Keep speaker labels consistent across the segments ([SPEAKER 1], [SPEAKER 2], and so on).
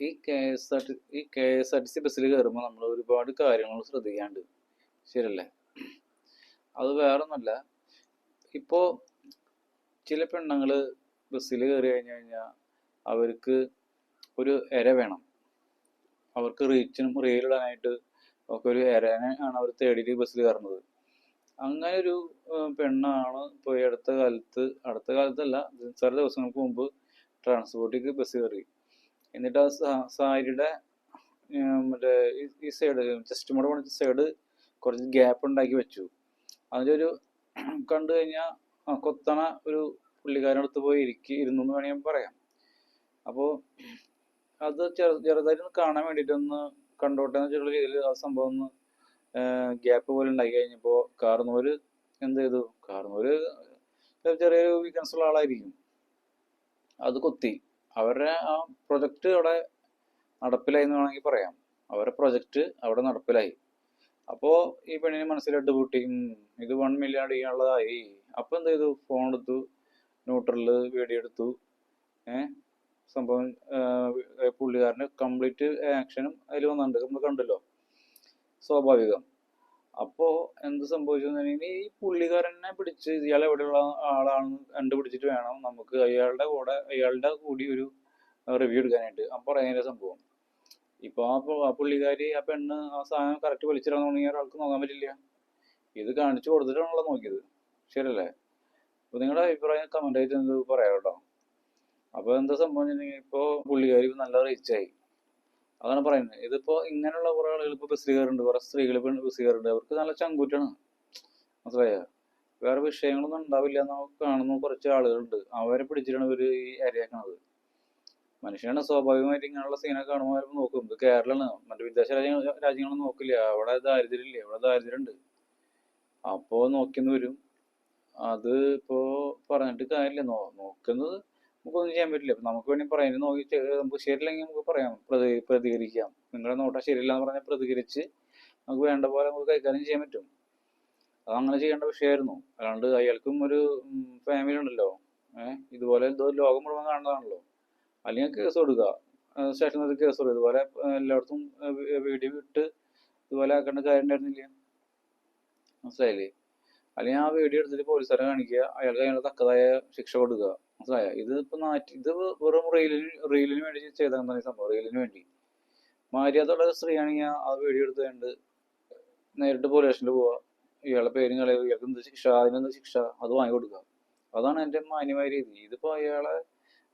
[SPEAKER 1] ഈ K S R T ഈ K S R T C ബസ്സിൽ കയറുമ്പോൾ നമ്മൾ ഒരുപാട് കാര്യങ്ങൾ ശ്രദ്ധിക്കാണ്ട്. ശരിയല്ലേ? അത് വേറൊന്നുമല്ല ഇപ്പോൾ ചില പെണ്ണുങ്ങൾ ബസ്സിൽ കയറി കഴിഞ്ഞ് കഴിഞ്ഞാൽ അവർക്ക് ഒരു എര വേണം. അവർക്ക് റീച്ചിനും റീലിടാനായിട്ട് ഒക്കെ ഒരു എരനെ ആണ് അവർ തേടിയിട്ട് ബസ്സിൽ കയറുന്നത്. അങ്ങനെ ഒരു പെണ്ണാണ് ഇപ്പോൾ ഈ അടുത്ത കാലത്ത് അടുത്ത കാലത്തല്ല ചില ദിവസങ്ങൾക്ക് മുമ്പ് ട്രാൻസ്പോർട്ടിക്ക് ബസ് കയറി. എന്നിട്ട് ആ സാരിയുടെ മറ്റേ ഈ- സൈഡ് ചെസ്റ്റ് മോടെ പണിച്ച സൈഡ് കുറച്ച് ഗ്യാപ്പ് ഉണ്ടാക്കി വെച്ചു. അതിന്റെ ഒരു കണ്ടു കഴിഞ്ഞാൽ കൊത്തണ ഒരു പുള്ളിക്കാരനടുത്ത് പോയി ഇരിക്കി ഇരുന്നു എന്ന് വേണമെങ്കിൽ പറയാം. അപ്പോൾ അത് ചെറു ചെറുതായിട്ട് ഒന്ന് കാണാൻ വേണ്ടിയിട്ടൊന്ന് കണ്ടോട്ടെ എന്ന് വെച്ചിട്ടുള്ള രീതിയിൽ ആ സംഭവം ഒന്ന് ഗ്യാപ്പ് പോലെ ഉണ്ടാക്കി കഴിഞ്ഞപ്പോൾ കാർന്നൂര് എന്ത് ചെയ്തു? കാർന്നൂര് ചെറിയൊരു വീക്കൻസ് ഉള്ള ആളായിരിക്കും. അത് കൊത്തി. അവരുടെ ആ പ്രൊജക്റ്റ് അവിടെ നടപ്പിലായി എന്ന് വേണമെങ്കിൽ പറയാം. അവരുടെ പ്രൊജക്റ്റ് അവിടെ നടപ്പിലായി. അപ്പോൾ ഈ പെണ്ണിന് മനസ്സിലിട്ട് പൂട്ടി ഇത് വൺ മില്യൺ അടിക്കാനുള്ളതായി അപ്പോൾ എന്ത് ചെയ്തു? ഫോൺ എടുത്തു ന്യൂട്രലിൽ വീഡിയോ എടുത്തു. ഏഹ് സംഭവം പുള്ളിക്കാരന് കംപ്ലീറ്റ് ആക്ഷനും അതിൽ വന്നിട്ടുണ്ട്. നമ്മൾ കണ്ടല്ലോ? സ്വാഭാവികം. അപ്പോൾ എന്ത് സംഭവിച്ചു ഈ പുള്ളിക്കാരനെ പിടിച്ച് ഇയാൾ എവിടെയുള്ള ആളാണെന്ന് കണ്ടുപിടിച്ചിട്ട് വേണം നമുക്ക് അയാളുടെ കൂടെ അയാളുടെ കൂടി ഒരു റിവ്യൂ എടുക്കാനായിട്ട്. അപ്പോൾ അതിന്റെ സംഭവം? ഇപ്പോൾ ആ പുള്ളിക്കാരി ആ പെണ്ണ് ആ സാധനം കറക്റ്റ് വലിച്ചിടാന്നുണ്ടെങ്കിൽ ഒരാൾക്ക് നോക്കാൻ പറ്റില്ല. ഇത് കാണിച്ചു കൊടുത്തിട്ടാണല്ലോ നോക്കിയത്. ശരിയല്ലേ? അപ്പോൾ നിങ്ങളുടെ അഭിപ്രായം കമന്റ് ആയിട്ട് എന്ത് പറയാം കേട്ടോ? അപ്പോൾ എന്താ സംഭവം ഇപ്പൊ പുള്ളിക്കാരി നല്ല റീച്ചായി അതാണ് പറയുന്നത്. ഇതിപ്പോ ഇങ്ങനെയുള്ള കുറെ ആളുകൾ ഇപ്പൊ ബസ്സിൽ കയറുന്നുണ്ട് കുറെ സ്ത്രീകൾ ഇപ്പൊ ബസ്സിൽ കയറുന്നുണ്ട് അവർക്ക് നല്ല ചങ്കൂറ്റാണ് മനസ്സിലായോ? വേറെ വിഷയങ്ങളൊന്നും ഉണ്ടാവില്ല എന്ന് കാണുന്ന. കുറച്ച് ആളുകളുണ്ട്. അവരെ പിടിച്ചിട്ടാണ് ഇവർ ഈ അരയാക്കണത് മനുഷ്യനാണ് സ്വാഭാവികമായിട്ട് ഇങ്ങനെയുള്ള സീനൊക്കെ കാണുമ്പോൾ അവർ നോക്കും. ഇത് കേരളമാണ് മറ്റു വിദേശ രാജ്യങ്ങൾ രാജ്യങ്ങളൊന്നും നോക്കില്ല. അവിടെ ദാരിദ്ര്യം ഇല്ലേ അവിടെ ദാരിദ്ര്യം ഉണ്ട് അപ്പോ നോക്കിന്ന് വരും. അത് ഇപ്പോ പറഞ്ഞിട്ട് കാര്യമില്ല. നോ നോക്കുന്നത് നമുക്കൊന്നും ചെയ്യാൻ പറ്റില്ല. ഇപ്പൊ നമുക്ക് വേണമെങ്കിൽ പറയാം. ഇത് നോക്കി നമുക്ക് ശരിയില്ലെങ്കിൽ നമുക്ക് പറയാം. പ്രതി പ്രതികരിക്കാം. നിങ്ങളുടെ നോട്ടം ശരിയില്ല എന്ന് പറഞ്ഞാൽ പ്രതികരിച്ച് നമുക്ക് വേണ്ട പോലെ നമുക്ക് കൈകാര്യം ചെയ്യാൻ പറ്റും. അത് അങ്ങനെ ചെയ്യേണ്ട വിഷയമായിരുന്നു. അല്ലാണ്ട് അയാൾക്കും ഒരു ഫാമിലി ഉണ്ടല്ലോ. ഏഹ് ഇതുപോലെ എന്തോ ലോകം മുഴുവൻ കാണുന്നതാണല്ലോ. അല്ലെങ്കിൽ കേസ് കൊടുക്കുക. സ്റ്റേഷനിൽ കേസ് കൊടുക്കുക. ഇതുപോലെ എല്ലായിടത്തും വീഡിയോ ഇട്ട് ഇതുപോലെ ആക്കേണ്ട കാര്യം ഉണ്ടായിരുന്നില്ല? മനസ്സിലായില്ലേ? അല്ലെങ്കിൽ ആ വീഡിയോ എടുത്തിട്ട് പോലീസുകാരെ കാണിക്കുക. അയാൾക്ക് അതിനുള്ള തക്കതായ ശിക്ഷ കൊടുക്കുക. മനസ്സിലായോ? ഇത് ഇപ്പൊ നാറ്റി ഇത് വെറും റീലിന് റീലിന് വേണ്ടി ചെയ്താൽ ഈ സംഭവം റീലിന് വേണ്ടി. മര്യാദയുള്ള സ്ത്രീയാണെങ്കിൽ ആ വീഡിയോ എടുത്തുകൊണ്ട് നേരിട്ട് പോലീസ് സ്റ്റേഷനിൽ പോവുക ഇയാളെ പേരും കളയുക ഇയാൾക്ക് എന്ത് ശിക്ഷ അതിനെന്ത് ശിക്ഷ അത് വാങ്ങിക്കൊടുക്കുക അതാണ് എന്റെ മാന്യമായ രീതി. ഇതിപ്പോ അയാളെ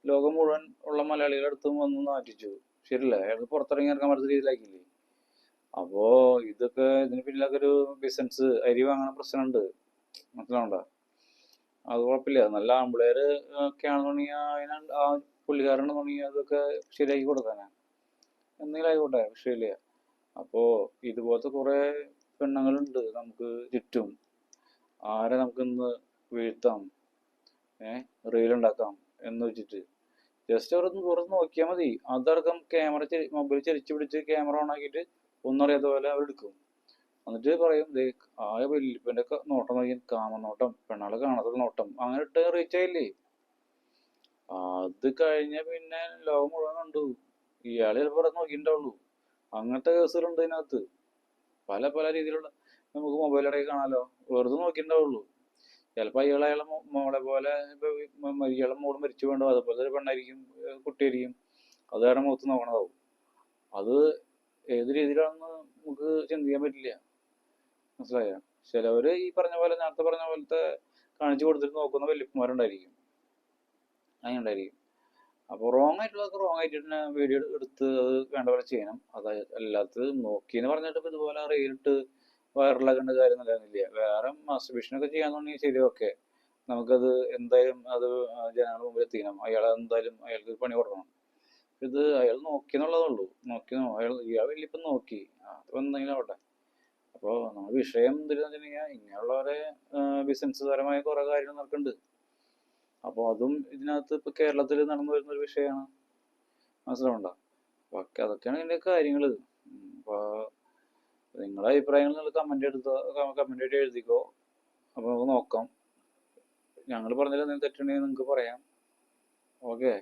[SPEAKER 1] ലോകം മുഴുവൻ ഉള്ള മലയാളികളുടെ അടുത്തും വന്ന് നാറ്റിച്ചു. ശരിയല്ല? അയാൾക്ക് പുറത്തിറങ്ങി ഇറക്കാൻ പറ്റുന്ന രീതിയിലാക്കില്ലേ അപ്പോ ഇതൊക്കെ ഇതിന് പിന്നിലൊക്കെ ഒരു ബിസിനസ് അരി വാങ്ങണ പ്രശ്നമുണ്ട്. മനസ്സിലാവണ്ട? അത് കുഴപ്പമില്ല. നല്ല ആമ്പിളേർ ഒക്കെ ആണെന്നുണ്ടെങ്കിൽ അതിന് ആ പുള്ളിക്കാരനെന്നുണ്ടെങ്കിൽ അതൊക്കെ ശരിയാക്കി കൊടുക്കാനാ എന്തെങ്കിലും ആയിക്കോട്ടെ വിഷയമില്ല. അപ്പോൾ ഇതുപോലത്തെ കുറെ പെണ്ണുങ്ങളുണ്ട് നമുക്ക് ചുറ്റും. ആരെ നമുക്ക് നമുക്കിന്ന് വീഴ്ത്താം? ഏഹ് റീലുണ്ടാക്കാം എന്ന് വെച്ചിട്ട്. ജസ്റ്റ് ഒന്ന് പുറത്ത് നോക്കിയാൽ മതി. അതടക്കം ക്യാമറ മൊബൈൽ ചെരിച്ച് പിടിച്ച് ക്യാമറ ഓൺ ആക്കിയിട്ട് ഒന്നറിയാത്ത പോലെ അവരെടുക്കും. എന്നിട്ട് പറയും ദേ ആയ വല്യപ്പന്റെ നോട്ടം നോക്കി കാമനോട്ടം പെണ്ണാളെ കാണാത്തൊരു നോട്ടം അങ്ങനെ ഇട്ട് റീച്ച് ആയില്ലേ? അത് കഴിഞ്ഞ പിന്നെ ലോകം മുഴുവൻ കണ്ടു. ഇയാൾ ചിലപ്പോൾ നോക്കിയിട്ടുണ്ടാവുള്ളൂ. അങ്ങനത്തെ കേസുകളുണ്ട് ഇതിനകത്ത്. പല പല രീതിയിലുള്ള നമുക്ക് മൊബൈലിടയിൽ കാണാലോ. വെറുതെ നോക്കിയിട്ടുണ്ടാവുള്ളൂ. ചിലപ്പോൾ അയാൾ അയാളെ മോളെ പോലെ ഇയാളെ മോൾ മരിച്ചു വേണ്ടോ അതുപോലെ ഒരു പെണ്ണായിരിക്കും കുട്ടിയായിരിക്കും. അത് കാരണം മുഖത്ത് നോക്കണതാവും. അത് ഏത് രീതിയിലാണെന്ന് നമുക്ക് ചിന്തിക്കാൻ പറ്റില്ല. മനസ്സിലായോ? ചിലവര് ഈ പറഞ്ഞ പോലെ നേരത്തെ പറഞ്ഞ പോലത്തെ കാണിച്ചു കൊടുത്തിട്ട് നോക്കുന്ന വല്യപ്പന്മാരുണ്ടായിരിക്കും. അങ്ങനെ ഉണ്ടായിരിക്കും അപ്പോൾ റോങ് ആയിട്ടുള്ളതൊക്കെ റോങ് ആയിട്ട് തന്നെ വീഡിയോ എടുത്ത് അത് വേണ്ട പോലെ ചെയ്യണം. അത് അല്ലാത്തത് നോക്കിയെന്ന് പറഞ്ഞിട്ട് ഇപ്പൊ ഇതുപോലെ റീലിട്ട് വൈറലാക്കേണ്ട കാര്യം നിലനിന്നില്ല വേറെ മാസ്റ്റർബേഷൻ ഒക്കെ ചെയ്യാന്നുണ്ടെങ്കിൽ ശരി ഓക്കെ നമുക്കത് എന്തായാലും അത് ജനങ്ങളുടെ മുമ്പിൽ എത്തിക്കണം. അയാൾ എന്തായാലും അയാൾക്ക് പണി കൊടുക്കണം. ഇത് അയാൾ നോക്കിയെന്നുള്ളതേ ഉള്ളൂ. നോക്കി അയാൾ ഇയാൾ വലിയപ്പം നോക്കി. അത് എന്തെങ്കിലും ആവട്ടെ. അപ്പോൾ നമ്മൾ വിഷയം എന്തെന്ന് വെച്ചിട്ടുണ്ടെങ്കിൽ ഇങ്ങനെയുള്ളവരെ ബിസിനസ് പരമായ കുറെ കാര്യങ്ങൾ നടക്കുന്നുണ്ട്. അപ്പോൾ അതും ഇതിനകത്ത് ഇപ്പൊ കേരളത്തിൽ നടന്നു വരുന്ന ഒരു വിഷയമാണ്. മനസ്സിലാവണ്ട അപ്പോൾ അതൊക്കെയാണ് ഇതിന്റെ കാര്യങ്ങൾ അപ്പോൾ നിങ്ങളുടെ അഭിപ്രായങ്ങൾ നിങ്ങൾ കമന്റ് എടുത്തോ കമന്റ് ആയിട്ട് എഴുതിക്കോ. അപ്പോൾ നമുക്ക് നോക്കാം. ഞങ്ങൾ പറഞ്ഞില്ല എന്തെങ്കിലും തെറ്റുണ്ടെങ്കിൽ നിങ്ങൾക്ക് പറയാം. ഓക്കെ